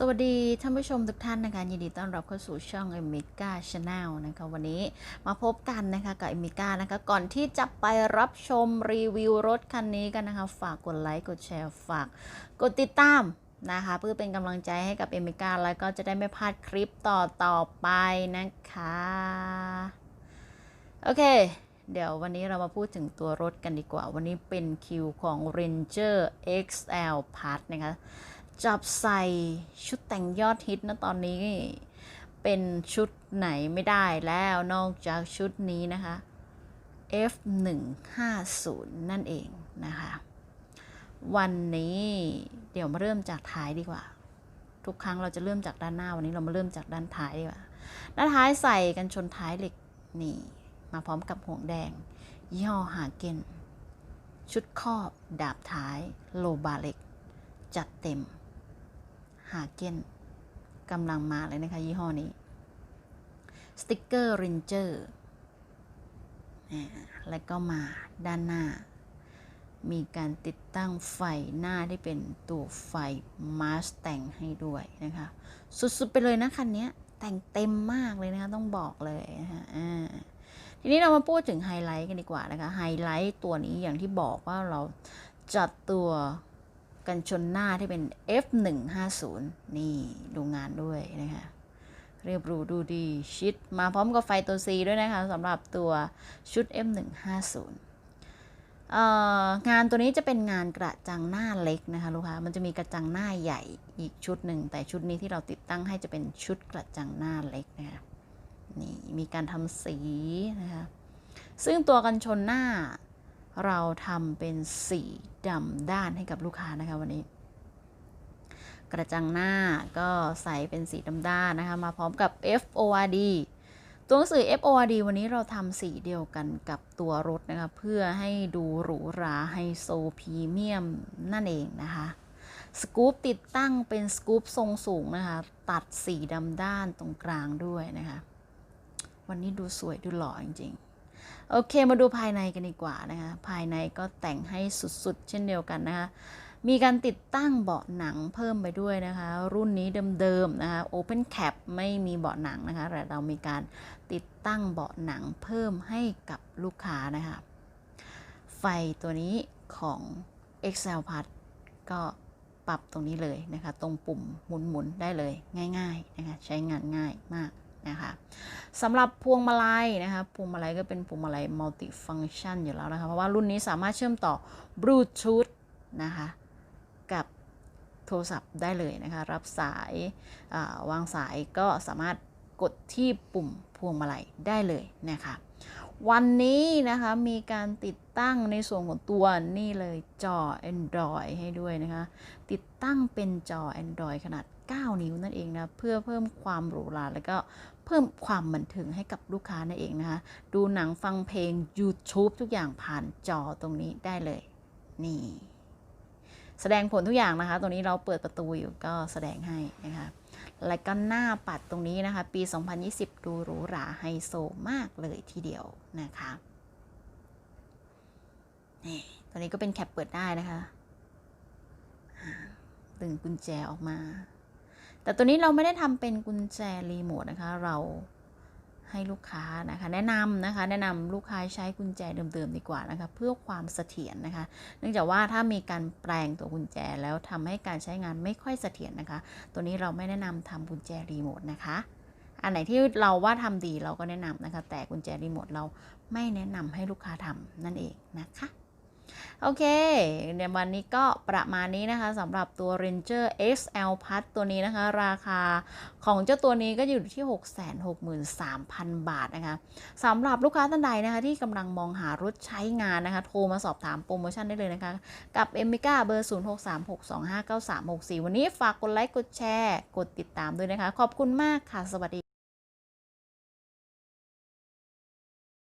สวัสดีท่านผู้ชมทุกท่านนะคะยินดีต้อนรับเข้าสู่ช่อง e m i g a Channel นะคะวันนี้มาพบกันนะคะกับ e m i g a นะคะก่อนที่จะไปรับชมรีวิวรถคันนี้กันนะคะ ฝากกดไลค์กดแชร์ฝากกดติดตามนะคะเพื่อเป็นกำลังใจให้กับ e m i g a แล้วก็จะได้ไม่พลาดคลิปต่อต่อๆไปนะคะโอเค เดี๋ยววันนี้เรามาพูดถึงตัวรถกันดีกว่า วันนี้เป็นคิวของ Ranger XL Part นะคะ จับใส่ชุดแต่งยอดฮิตนะตอนนี้เป็นชุดไหนไม่ได้แล้วนอกจากชุดนี้นะคะ F150 นั่นเองนะคะ วันนี้เดี๋ยวมาเริ่มจากท้ายดีกว่า ทุกครั้งเราจะเริ่มจากด้านหน้าวันนี้เรามาเริ่มจากด้านท้ายดีกว่า ด้านท้ายใส่กันชนท้ายเหล็กนี่มาพร้อมกับห่วงแดง ยี่ห้อหาเกนชุดครอบ ดาบท้าย โลบาเล็ก จัดเต็ม หาเกนกำลังมาเลยนะคะ ยี่ห้อนี้ สติกเกอร์รินเจอร์แล้วก็มาด้านหน้า มีการติดตั้งไฟหน้าที่เป็นตัวไฟมาสแต่งให้ด้วยนะคะ สุด ๆ ไปเลยนะคันนี้แต่งเต็มมากเลยนะคะ ต้องบอกเลยนะคะทีนี้เรามาพูดถึงไฮไลท์กันดีกว่านะคะ ไฮไลท์ตัวนี้อย่างที่บอกว่าเราจัดตัว กันชนหน้าที่เป็น F150 นี่ดูงานด้วยนะคะเรียบรูดูดีชิดมาพร้อมกับไฟตัว C ด้วยนะคะสำหรับตัวชุด F150 งานตัวนี้จะเป็นงานกระจังหน้าเล็กนะคะลูกค้ามันจะมีกระจังหน้าใหญ่อีกชุดหนึ่งแต่ชุดนี้ที่เราติดตั้งให้จะเป็นชุดกระจังหน้าเล็กนะคะนี่มีการทำสีนะคะซึ่งตัวกันชนหน้า เราทำเป็นสีดำด้านให้กับลูกค้านะคะวันนี้ กระจังหน้าก็ใส่เป็นสีดำด้านนะคะ มาพร้อมกับ FORD ตัวหนังสือ FORD วันนี้เราทำสีเดียวกันกับตัวรถนะคะ เพื่อให้ดูหรูหราไฮโซพรีเมียมนั่นเองนะคะสกู๊ปติดตั้งเป็นสกู๊ปทรงสูงนะคะ ตัดสีดำด้านตรงกลางด้วยนะคะ วันนี้ดูสวยดูหล่อจริงๆ โอเคมาดูภายในกันดีกว่านะคะภายในก็แต่งให้สุดๆ เช่นเดียวกันนะคะมีการติดตั้งเบาะหนังเพิ่มไปด้วยนะคะ รุ่นนี้เดิมๆนะคะ Open Cap ไม่มีเบาะหนังนะคะแต่เรามีการติดตั้งเบาะหนังเพิ่มให้กับลูกค้านะคะไฟตัวนี้ของ Excel p a s ก็ปรับตรงนี้เลยนะคะ ตรงปุ่มหมุนๆได้เลยง่าย ๆ นะคะ ใช้งานง่ายมาก นะคะสำหรับพวงมาลัยนะคะพวงมาลัยก็เป็นพวงมาลัยมัลติฟังก์ชันอยู่แล้วนะคะ เพราะว่ารุ่นนี้สามารถเชื่อมต่อบลูทูธนะคะ กับโทรศัพท์ได้เลยนะคะ รับสายาวางสายก็สามารถกดที่ปุ่มพวงมาลัยได้เลยนะคะ วันนี้นะคะมีการติดตั้งในส่วนของตัวนี่เลยจอ Android ให้ด้วยนะคะ ติดตั้งเป็นจอ Android ขนาด 9 นิ้วนั่นเองนะ เพื่อเพิ่มความหรูหราแล้วก็เพิ่มความบันเทิงให้กับลูกค้านั่นเองนะคะ ดูหนังฟังเพลง YouTube ทุกอย่างผ่านจอตรงนี้ได้เลย นี่ แสดงผลทุกอย่างนะคะ ตรงนี้เราเปิดประตูอยู่ก็แสดงให้นะคะ และก็หน้าปัดตรงนี้นะคะ ปี 2020 ดูหรูหราไฮโซมากเลยทีเดียวนะคะนี่ตอนนี้ก็เป็นแคปเปิดได้นะคะตึงกุญแจออกมา แต่ตัวนี้เราไม่ได้ทำเป็นกุญแจรีโมทนะคะ เรา ให้ลูกค้านะคะ แนะนำนะคะ แนะนำลูกค้าใช้กุญแจเดิมๆดีกว่านะคะ เพื่อความเสถียรนะคะ เนื่องจากว่าถ้ามีการแปลงตัวกุญแจแล้วทำให้การใช้งานไม่ค่อยเสถียรนะคะ ตัวนี้เราไม่แนะนำทำกุญแจรีโมทนะคะอันไหนที่เราว่าทำดีเราก็แนะนำนะคะ แต่กุญแจรีโมทเราไม่แนะนำให้ลูกค้าทำนั่นเองนะคะ โอเคในวันนี้ก็ประมาณนี้นะคะสำหรับตัว Ranger XL Plus ตัวนี้นะคะ ราคาของเจ้าตัวนี้ก็อยู่ที่ 663,000 บาทนะคะสำหรับลูกค้าท่านใดนะคะที่กำลังมองหารถใช้งานนะคะ โทรมาสอบถามโปรโมชั่นได้เลยนะคะ กับ e m i c a เบอร์ 0636259364 วันนี้ฝากกดไลค์ กดแชร์ กดติดตามด้วยนะคะ ขอบคุณมากค่ะ สวัสดี